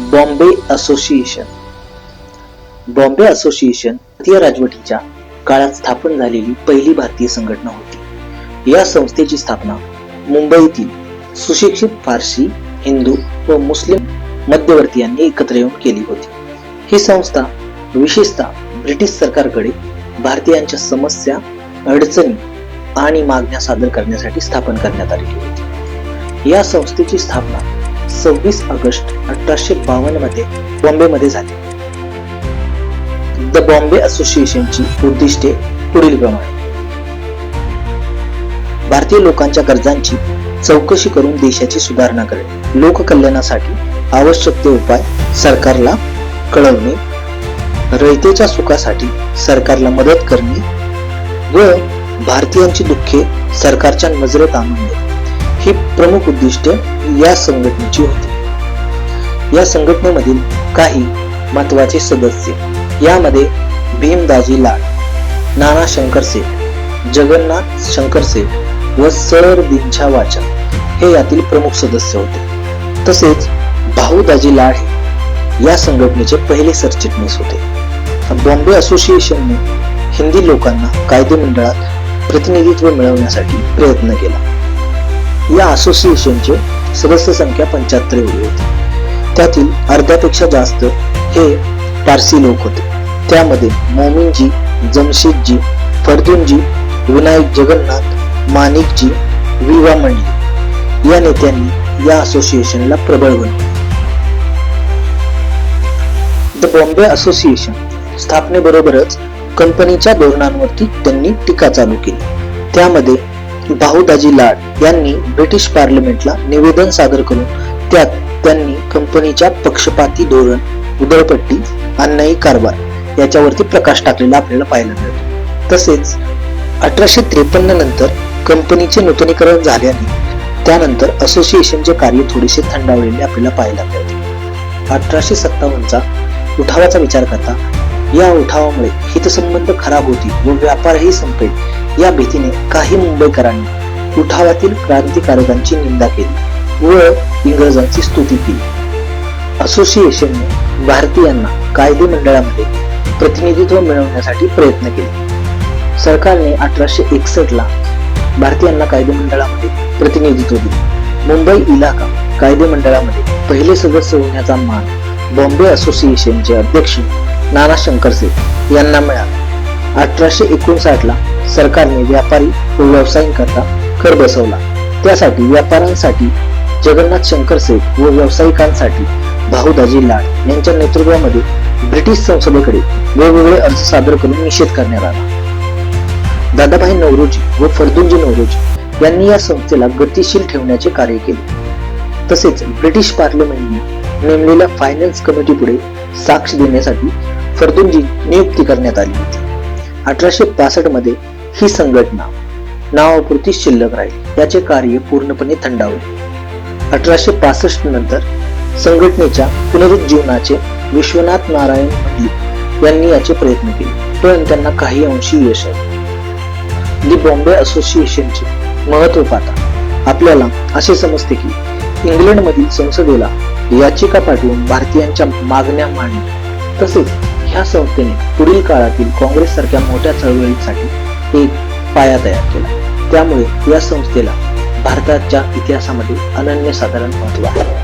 Bombay association Bombay association भारतीय राजवटीच्या काळात स्थापन झालेली पहिली भारतीय संघटना होती या संस्थेची स्थापना मुंबईतील सुशिक्षित फारसी हिंदू व मुस्लिम मध्यवर्तीयांनी एकत्र येऊन केली होती ही संस्था विशेषतः ब्रिटिश सरकारकडे भारतीयांच्या समस्या अडचणी आणि मागण्या सादर करण्यासाठी स्थापन करण्यात आलेली होती या संस्थेची स्थापना सव्वीस ऑगस्ट अठराशे बावन्नमध्ये बॉम्बेमध्ये झाले. द बॉम्बे असोसिएशनची उद्दिष्टे पुढील प्रमाणे. भारतीय लोकांच्या गरजांची चौकशी करून देशाची सुधारणा करणे. लोककल्याणासाठी आवश्यक ते उपाय सरकारला कळवणे. रयतेच्या सुखासाठी सरकारला मदत करणे व भारतीयांची दुःखे सरकारच्या नजरेत आणून देणे. ही प्रमुख उद्दिष्टे या संघटनेची होती. या संघटनेमधील काही महत्त्वाचे सदस्य यामध्ये भीमदाजी लाड नाना शंकर सेठ जगन्नाथ शंकर सेठ व सर दिनछा वाचा हे यातील प्रमुख सदस्य होते. तसेच भाऊदाजी लाड हे या संघटनेचे पहिले सरचिटणीस होते. बॉम्बे असोसिएशनने हिंदी लोकांना कायदेमंडळात प्रतिनिधित्व मिळवण्यासाठी प्रयत्न केला. या असोसिएशनचे सदस्य संख्या पंच्याहत्तर एवढी होती. त्यातील अर्ध्यापेक्षा जास्त हे पारसी लोक होते. त्यामध्ये मोमिनजी जमशेदजी फरदुनजी विनायक जगन्नाथ माणिकजी विवा मंडली या नेत्यांनी या असोसिएशनला प्रबळ बनवले. द बॉम्बे असोसिएशन स्थापनेबरोबरच कंपनीच्या धोरणांवरती त्यांनी टीका चालू केली. त्यामध्ये दाऊदाजी लाड यांनी ब्रिटिश पार्लमेंटला निवेदन सादर करून त्यात त्यांनी कंपनीच्या पक्षपाती धोरण उधळपट्टी अन्यायी कारभार याच्यावरती प्रकाश टाकलेला आपल्याला पाहायला मिळतो. तसेच अठराशे त्रेपन्न नंतर कंपनीचे नूतनीकरण झाल्याने त्यानंतर असोसिएशनचे कार्य थोडेसे थंडावलेले आपल्याला पाहायला मिळते. अठराशे सत्तावन्नचा उठावाचा विचार करता या उठावामुळे हितसंबंध खराब होतील व व्यापारही संपेल. या भीतीने काही मुंबईकरांनी उठावातील क्रांतिकारकांची निंदा केली व इंग्रजांची स्तुती केली. असोसिएशनने भारतीयांना कायदे मंडळामध्ये प्रतिनिधित्व मिळवण्यासाठी प्रयत्न केले. सरकारने अठराशे एकसष्ट ला भारतीयांना कायदे मंडळामध्ये प्रतिनिधित्व दिले. मुंबई इलाका कायदे मंडळामध्ये पहिले सदस्य होण्याचा मान बॉम्बे असोसिएशनचे अध्यक्ष नाना शंकरसे यांना मिळाला. अठराशे एकोणसाठ ला सरकारने व्यापारी व व्यावसायिकांकरता कर बसवला. त्यासाठी व्यापाऱ्यांसाठी जगन्नाथ शंकर सेठ व व्यावसायिकांसाठी भाऊदाजी लाड यांच्या नेतृत्वामध्ये ब्रिटिश संसदेकडे वेगवेगळे अर्ज सादर करून निषेध करण्यात आला. दादाभाई नवरोजी व फरदुंजी नवरोजी यांनी या संस्थेला गतिशील ठेवण्याचे कार्य केले. तसेच ब्रिटिश पार्लमेंटने नेमलेल्या फायनान्स कमिटी पुढे साक्ष देण्यासाठी फर्दुनजी नियुक्ती करण्यात आली होती. अठराशे पासष्टमध्ये ही संघटना नावापुरती शिल्लक राहील. याचे कार्य पूर्णपणे थंडावले. अठराशे पासष्ट नंतर संघटनेच्या पुनरुज्जीवनाचे विश्वनाथ नारायण मंडली यांनी याचे प्रयत्न केले. पण त्यांना काही अंशी यश आले. दी बॉम्बे असोसिएशनचे महत्त्व पाहता आपल्याला असे समजते की इंग्लंडमधील संसदेला याचिका पाठवून भारतीयांच्या मागण्या मांडल्या. तसेच ह्या संस्थेने पुढील काळातील काँग्रेस सारख्या मोठ्या चळवळीसाठी एक पाया तयार केला. त्यामुळे या संस्थेला भारताच्या इतिहासामध्ये अनन्यसाधारण महत्त्व आहे.